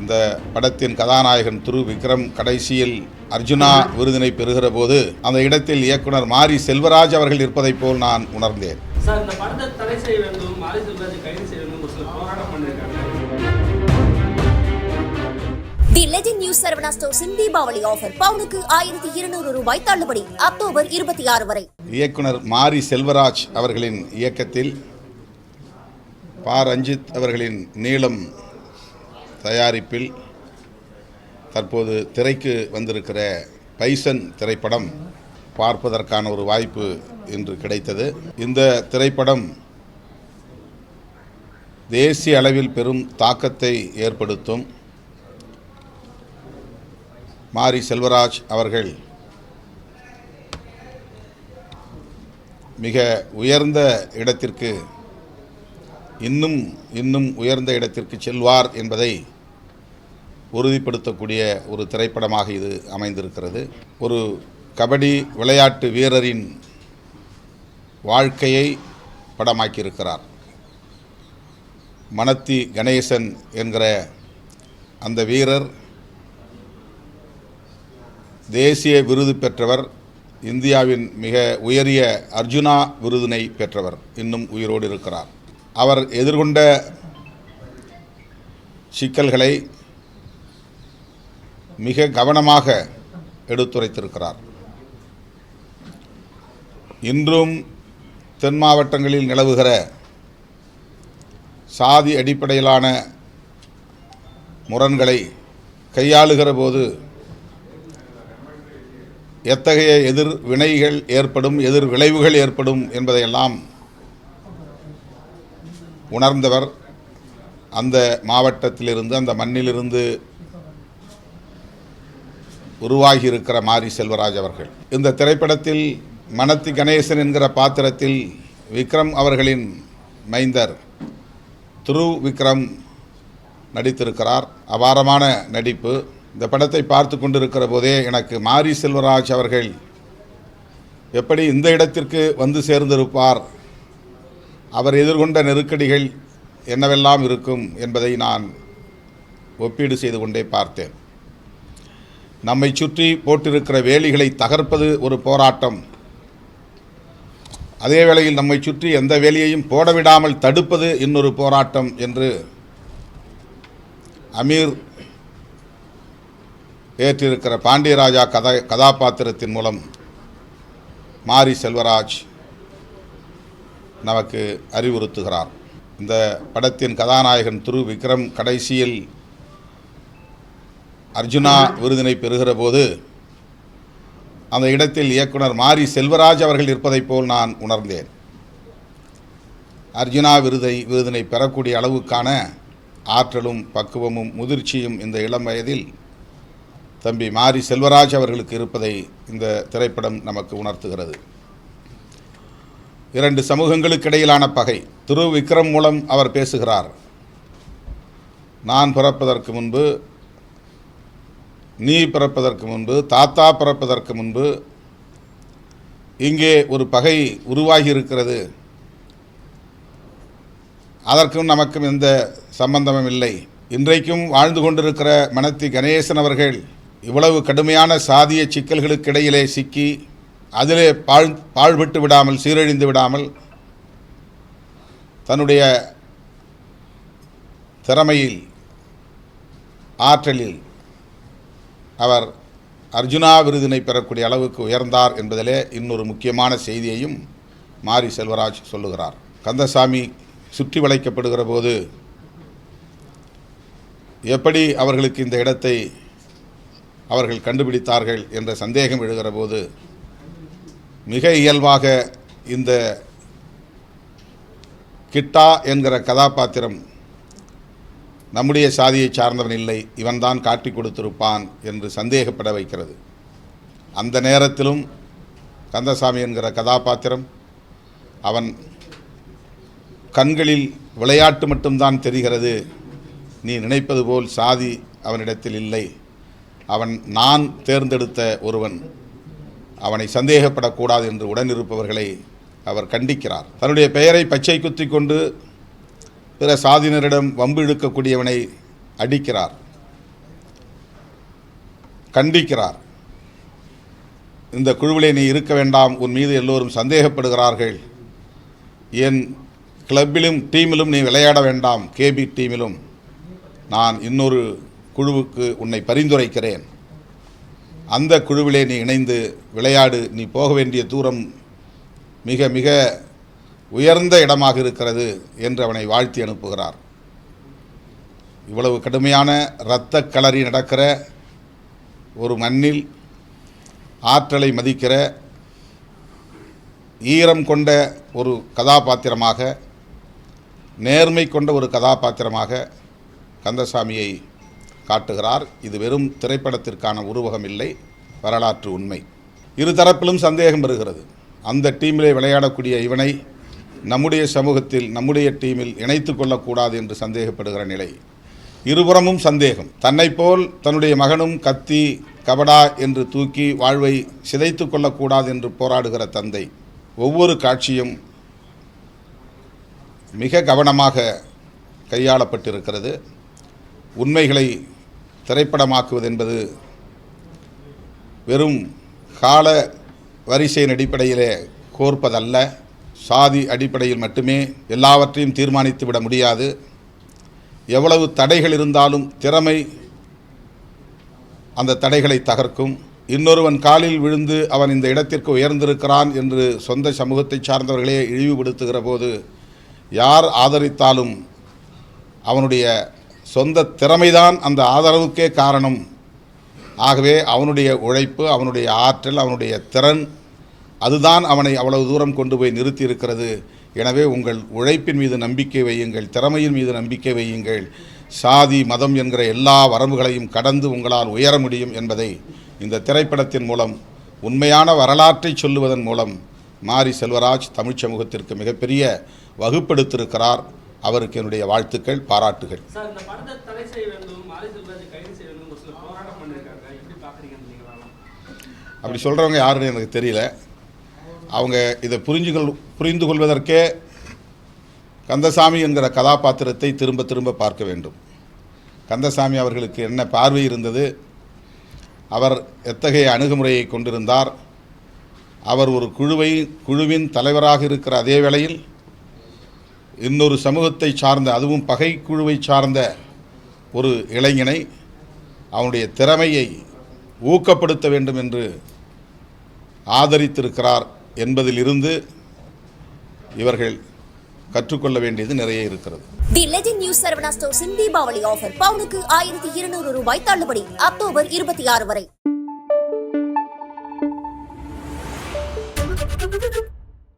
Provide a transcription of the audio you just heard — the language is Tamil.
இந்த படத்தின் கதாநாயகன் திரு விக்ரம் கடைசியில் அர்ஜுனா விருதினை பெறுகிற போது அந்த இடத்தில் இயக்குனர் மாரி செல்வராஜ் அவர்கள் இருப்பதைப் போல் நான் உணர்ந்தேன். தி லெஜெண்ட் நியூஸ் சரவணா ஸ்டோர்ஸின் தீபாவளி ஆஃபர் பவுனுக்கு ஆயிரத்தி இருநூறு ரூபாய் தள்ளுபடி. அக்டோபர் இருபத்தி ஆறு வரை. இயக்குனர் மாரி செல்வராஜ் அவர்களின் இயக்கத்தில் பா. ரஞ்சித் அவர்களின் நீளம் தயாரிப்பில் தற்போது திரைக்கு வந்திருக்கிற பைசன் திரைப்படம் பார்ப்பதற்கான ஒரு வாய்ப்பு இன்று கிடைத்தது. இந்த திரைப்படம் தேசிய அளவில் பெரும் தாக்கத்தை ஏற்படுத்தும். மாரி செல்வராஜ் அவர்கள் மிக உயர்ந்த இடத்திற்கு இன்னும் இன்னும் உயர்ந்த இடத்திற்கு செல்வார் என்பதை உறுதிப்படுத்தக்கூடிய ஒரு திரைப்படமாக இது அமைந்திருக்கிறது. ஒரு கபடி விளையாட்டு வீரரின் வாழ்க்கையை படமாக்கியிருக்கிறார். மணத்தி கணேசன் என்கிற அந்த வீரர் தேசிய விருது பெற்றவர் இந்தியாவின் மிக உயரிய அர்ஜுனா விருதினை பெற்றவர் இன்னும் உயிரோடு இருக்கிறார். அவர் எதிர்கொண்ட சிக்கல்களை மிக கவனமாக எடுத்துரைத்திருக்கிறார். இன்றும் தென் மாவட்டங்களில் நிலவுகிற சாதி அடிப்படையிலான முரண்களை கையாளுகிற போது எத்தகைய எதிர் வினைகள் ஏற்படும் எதிர் விளைவுகள் ஏற்படும் என்பதையெல்லாம் உணர்ந்தவர் அந்த மாவட்டத்திலிருந்து அந்த மண்ணிலிருந்து உருவாகி இருக்கிற மாரி செல்வராஜ் அவர்கள். இந்த திரைப்படத்தில் மணத்தி கணேசன் என்கிற பாத்திரத்தில் விக்ரம் அவர்களின் மைந்தர் துரு விக்ரம் நடித்திருக்கிறார். அபாரமான நடிப்பு. இந்த படத்தை பார்த்து கொண்டிருக்கிற போதே எனக்கு மாரி செல்வராஜ் அவர்கள் எப்படி இந்த இடத்திற்கு வந்து சேர்ந்திருப்பார்? அவர் எதிர்கொண்ட நெருக்கடிகள் என்னவெல்லாம் இருக்கும் என்பதை நான் ஒப்பீடு செய்து கொண்டே பார்த்தேன். நம்மை சுற்றி போட்டிருக்கிற வேலிகளை தகர்ப்பது ஒரு போராட்டம். அதே வேளையில் நம்மை சுற்றி எந்த வேலியையும் போட விடாமல் தடுப்பது இன்னொரு போராட்டம் என்று அமீர் ஏற்றிருக்கிற பாண்டியராஜா கதை கதாபாத்திரத்தின் மூலம் மாரி செல்வராஜ் நமக்கு அறிவுறுத்துகிறார். இந்த படத்தின் கதாநாயகன் திரு விக்ரம் கடைசியில் அர்ஜுனா விருதினை பெறுகிற போது அந்த இடத்தில் இயக்குனர் மாரி செல்வராஜ் அவர்கள் இருப்பதைப் போல் நான் உணர்ந்தேன். அர்ஜுனா விருதை விருதினை பெறக்கூடிய அளவுக்கான ஆற்றலும் பக்குவமும் முதிர்ச்சியும் இந்த இளம் வயதில் தம்பி மாரி செல்வராஜ் அவர்களுக்கு இருப்பதை இந்த திரைப்படம் நமக்கு உணர்த்துகிறது. இரண்டு சமூகங்களுக்கு இடையிலான பகை. திரு விக்ரம் மூலம் அவர் பேசுகிறார். நான் பிறப்பதற்கு முன்பு நீ பிறப்பதற்கு முன்பு தாத்தா பிறப்பதற்கு முன்பு இங்கே ஒரு பகை உருவாகி இருக்கிறது அதற்கும் நமக்கும் எந்த சம்பந்தமும் இல்லை. இன்றைக்கும் வாழ்ந்து கொண்டிருக்கிற மணத்தி கணேசன் அவர்கள் இவ்வளவு கடுமையான சாதிய சிக்கல்களுக்கிடையிலே சிக்கி அதிலே பாழ் பாழ்பட்டு விடாமல் சீரழிந்து விடாமல் தன்னுடைய திறமையில் ஆற்றலில் அவர் அர்ஜுனா விருதினை பெறக்கூடிய அளவுக்கு உயர்ந்தார் என்பதிலே இன்னொரு முக்கியமான செய்தியையும் மாரி செல்வராஜ் சொல்லுகிறார். கந்தசாமி சுற்றி வளைக்கப்படுகிற போது எப்படி அவர்களுக்கு இந்த இடத்தை அவர்கள் கண்டுபிடித்தார்கள் என்ற சந்தேகம் எழுகிற போது மிக இயல்பாக இந்த கிட்டா என்கிற கதாபாத்திரம் நம்முடைய சாதியை சார்ந்தவன் இல்லை இவன்தான் காட்டி கொடுத்திருப்பான் என்று சந்தேகப்பட வைக்கிறது. அந்த நேரத்திலும் கந்தசாமி என்கிற கதாபாத்திரம் அவன் கண்களில் விளையாட்டு மட்டும்தான் தெரிகிறது. நீ நினைப்பது போல் சாதி அவனிடத்தில் இல்லை. அவன் நான் தேர்ந்தெடுத்த ஒருவன். அவனை சந்தேகப்படக்கூடாது என்று உடனிருப்பவர்களை அவர் கண்டிக்கிறார். தன்னுடைய பெயரை பச்சை குத்தி கொண்டு பிற சாதியினரிடம் வம்பு இழுக்கக்கூடியவனை அடிக்கிறார். கண்டிக்கிறார். இந்த குழுவிலே நீ இருக்க வேண்டாம் உன் மீது எல்லோரும் சந்தேகப்படுகிறார்கள். என் கிளப்பிலும் டீமிலும் நீ விளையாட வேண்டாம் கேபி டீமிலும். நான் இன்னொரு குழுவுக்கு உன்னை பரிந்துரைக்கிறேன். அந்த குழுவிலே நீ இணைந்து விளையாடு நீ போக வேண்டிய தூரம் மிக மிக உயர்ந்த இடமாக இருக்கிறது என்று அவனை வாழ்த்தி அனுப்புகிறார். இவ்வளவு கடுமையான இரத்த களரி நடக்கிற ஒரு மண்ணில் ஆற்றலை மதிக்கிற ஈரம் கொண்ட ஒரு கதாபாத்திரமாக நேர்மை கொண்ட ஒரு கதாபாத்திரமாக கந்தசாமியை காட்டுகிறார். இது வெறும் திரைப்படத்திற்கான உருவகம் இல்லை வரலாற்று உண்மை. இரு தரப்பிலும் சந்தேகம் வருகிறது. அந்த டீமிலே விளையாடக்கூடிய இவனை நம்முடைய சமூகத்தில் நம்முடைய டீமில் இணைத்து கொள்ளக்கூடாது என்று சந்தேகப்படுகிற நிலை. இருபுறமும் சந்தேகம். தன்னைப் போல் தன்னுடைய மகனும் கத்தி கபடா என்று தூக்கி வாழ்வை சிதைத்து கொள்ளக்கூடாது என்று போராடுகிற தந்தை ஒவ்வொரு காட்சியும் மிக கவனமாக கையாளப்பட்டிருக்கிறது. உண்மைகளை திரைப்படமாக்குவது என்பது வெறும் கால வரிசையின் அடிப்படையிலே கோர்ப்பதல்ல. சாதி அடிப்படையில் மட்டுமே எல்லாவற்றையும் தீர்மானித்து விட முடியாது. எவ்வளவு தடைகள் இருந்தாலும் திறமை அந்த தடைகளை தகர்க்கும். இன்னொருவன் காலில் விழுந்து அவன் இந்த இடத்திற்கு உயர்ந்திருக்கிறான் என்று சொந்த சமூகத்தை சார்ந்தவர்களே இழிவுபடுத்துகிற போது யார் ஆதரித்தாலும் அவனுடைய சொந்த திறமைதான் அந்த ஆதரவுக்கே காரணம். ஆகவே அவனுடைய உழைப்பு அவனுடைய ஆற்றல் அவனுடைய திறன் அதுதான் அவனை அவ்வளவு தூரம் கொண்டு போய் நிறுத்தி இருக்கிறது எனவே உங்கள் உழைப்பின் மீது நம்பிக்கை வையுங்கள் திறமையின் மீது நம்பிக்கை வையுங்கள். சாதி மதம் என்கிற எல்லா வரம்புகளையும் கடந்து உங்களால் உயர முடியும் என்பதை இந்த திரைப்படத்தின் மூலம் உண்மையான வரலாற்றை சொல்லுவதன் மூலம் மாரி செல்வராஜ் தமிழ்ச் சமூகத்திற்கு மிகப்பெரிய வகுப்பெடுத்திருக்கிறார். அவருக்கு என்னுடைய வாழ்த்துக்கள் பாராட்டுகள். அப்படி சொல்கிறவங்க யாருன்னு எனக்கு தெரியல. அவங்க இதை புரிஞ்சுகொள் புரிந்து கொள்வதற்கே கந்தசாமி என்கிற கதாபாத்திரத்தை திரும்ப திரும்ப பார்க்க வேண்டும். கந்தசாமி அவர்களுக்கு என்ன பார்வை இருந்தது? அவர் எத்தகைய அணுகுமுறையை கொண்டிருந்தார்? அவர் ஒரு குழுவை குழுவின் தலைவராக இருக்கிற அதே வேளையில் இன்னொரு சமூகத்தை சார்ந்த அதுவும் பகை குழுவை சார்ந்த ஒரு இளைஞனை அவனுடைய திறமையை ஊக்கப்படுத்த வேண்டும் என்று ஆதரித்திருக்கிறார். என்பதிலிருந்து இவர்கள் கற்றுக்கொள்ள வேண்டியது நிறைய இருக்கிறது. தி லெஜெண்ட் நியூஸ் சரவணா ஸ்டோர்ஸின் தீபாவளி ஆஃபர் பவுனுக்கு ஆயிரத்தி இருநூறு ரூபாய் தள்ளுபடி அக்டோபர் இருபத்தி ஆறு வரை.